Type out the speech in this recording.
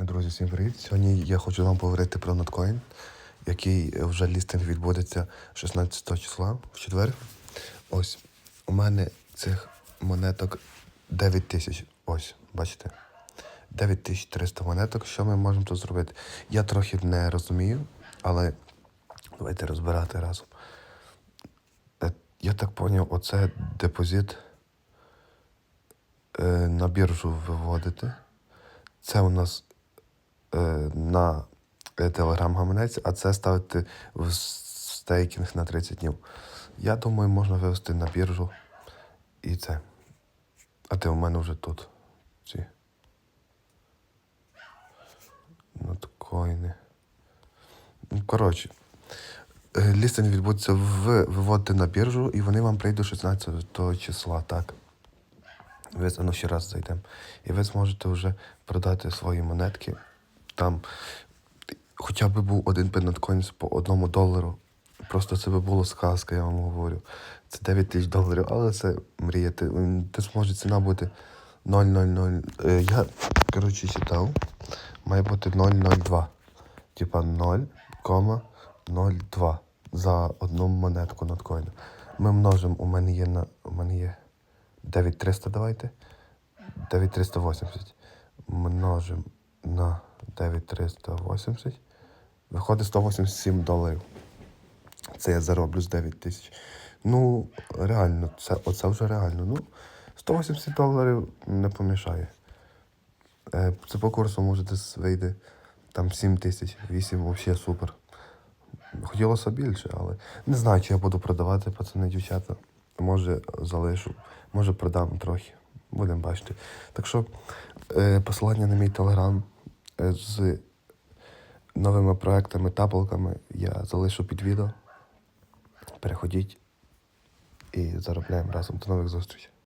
Друзі, всім привіт. Сьогодні я хочу вам поговорити про ноткоін, який вже лістинг відбудеться 16 числа в четвер. Ось у мене цих монеток 9 тисяч. Ось, бачите? 9300 монеток. Що ми можемо тут зробити? Я трохи не розумію, але давайте розбирати разом. Е, Я так зрозумів, оце депозит е, на біржу виводити. Це у нас е, на телеграм-гаманець, а це ставити в стейкінг на 30 днів. Я думаю, можна вивести на біржу і це. А ти у мене вже тут. Ці. Ноткоїни. Коротше. е, Лістинг відбудеться в виводити на біржу, і вони вам прийдуть 16 числа, так. Ви ну, ще раз зайдемо. І ви зможете вже продати свої монетки. Там хоча б був один пенткоін по одному долару. Просто це би було сказка, я вам говорю. Це 9 тисяч доларів, але це мріяти. Ти зможе ціна бути 0,00. Е, Я, коротше, читав. Має бути 0,02. Типа 0,02 за одну монетку ноткоїна. Ми множимо, у мене є на. У мене є 9300 давайте. 9380. Множимо на 9380. Виходить 187 доларів. Це я зароблю з 9 тисяч. Ну, реально, це, оце вже реально. Ну, 180 доларів не помішає. Е, Це по курсу може десь вийде там 7 тисяч, 8 взагалі супер. Хотілося більше, але не знаю, чи я буду продавати, пацани, дівчата. Може залишу, може продам трохи. Будемо бачити. Так що е, посилання на мій телеграм з новими проектами, тапалками я залишу під відео. Переходіть і заробляємо разом. До нових зустрічей.